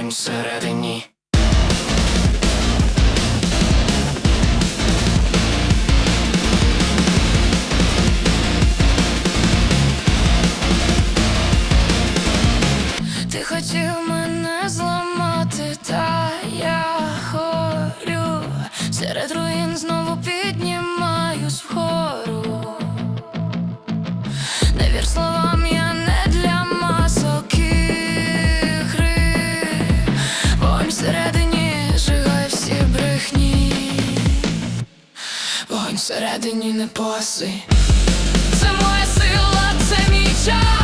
вогонь всередині. Ти хотів мене всередині не поси. Це моя сила, це мій час.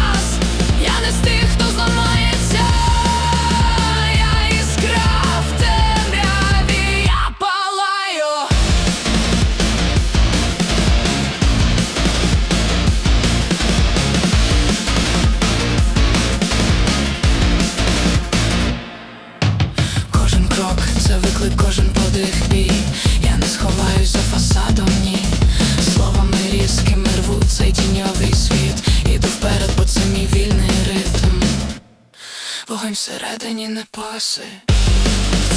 Всередині не паси.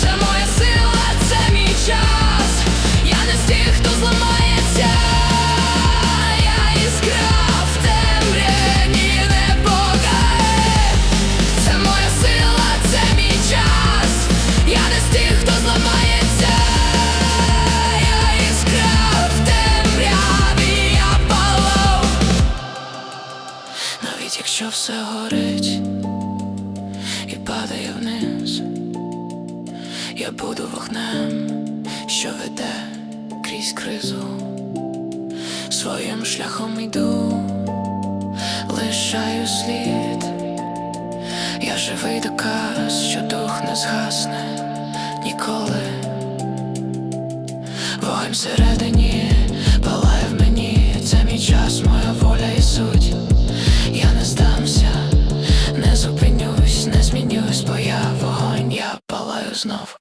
Це моя сила, це мій час. Я не з тих, хто зламається. Я іскра в темряві не покає. Це моя сила, це мій час. Я не з тих, хто зламається. Я іскра в темряві, я палав. Навіть якщо все горить падає вниз, я буду вогнем, що веде крізь кризу. Своїм шляхом йду, лишаю слід. Я живий доказ, що дух не згасне ніколи. Вогонь всередині знав.